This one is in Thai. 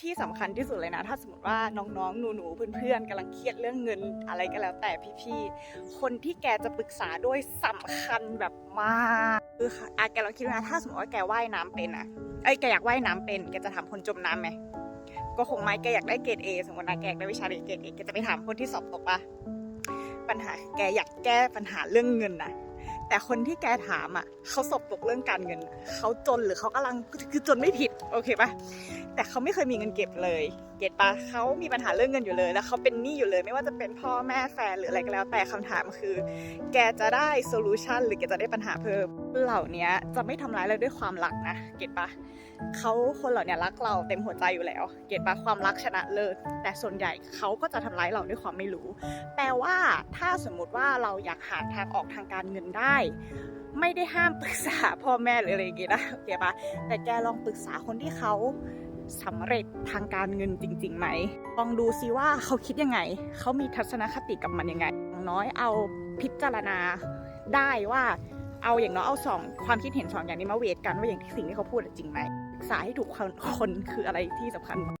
ที่สำคัญที่สุดเลยนะ ถ้าสมมติว่าน้องๆ หนูๆ เพื่อนๆกำลังเครียดเรื่องเงินอะไรก็แล้วแต่พี่ๆ คนที่แกจะปรึกษาด้วยสำคัญแบบมากคืออะแกลองคิดดูนะถ้าสมมติว่าแกว่ายน้ำเป็นอะเอ้แกอยากว่ายน้ำเป็นแกจะถามคนจมน้ำไหมก็คงไม่แกอยากได้เกรดเอสมมตินะแกอยากได้วิชาเรียนเกรดเอแกจะไปถามคนที่สอบตกปะปัญหาแกอยากแก้ปัญหาเรื่องเงินนะแต่คนที่แกถามอะเขาสอบตกเรื่องการเงิน เขาจนหรือเขากำลังคือจนไม่ผิด โอเคปะ แต่เขาไม่เคยมีเงินเก็บเลย เก็ตปะเขามีปัญหาเรื่องเงินอยู่เลย แล้วเขาเป็นหนี้อยู่เลย ไม่ว่าจะเป็นพ่อแม่แฟนหรืออะไรก็แล้ว แต่คำถามคือ แกจะได้โซลูชันหรือแกจะได้ปัญหาเพิ่มเหล่านี้จะไม่ทำร้ายเราด้วยความรักนะ เก็ตปะเขาคนเหล่านี้รักเราเต็มหัวใจอยู่แล้ว เก็ตปะความรักชนะเลิศแต่ส่วนใหญ่เขาก็จะทำร้ายเราด้วยความไม่รู้ แปลว่าถ้าสมมุติว่าเราอยากหาทางออกทางการเงินได้ ไม่ได้ห้ามปรึกษาพ่อแม่หรืออะไรอย่างเงี้ยนะโอเคปะแต่แกลองปรึกษาคนที่เขา สำเร็จทางการเงินจริงๆไหมลองดูซิว่าเขาคิดยังไง เขามีทัศนคติกับมันยังไงอย่างน้อยเอาพิจารณาได้ว่าเอาอย่างน้อยเอาสองความคิดเห็นสองอย่างนี้มาเวทกันว่าอย่างที่สิ่งที่เขาพูดจริงไหมศึกษาให้ถูกคนคนคืออะไรที่สำคัญ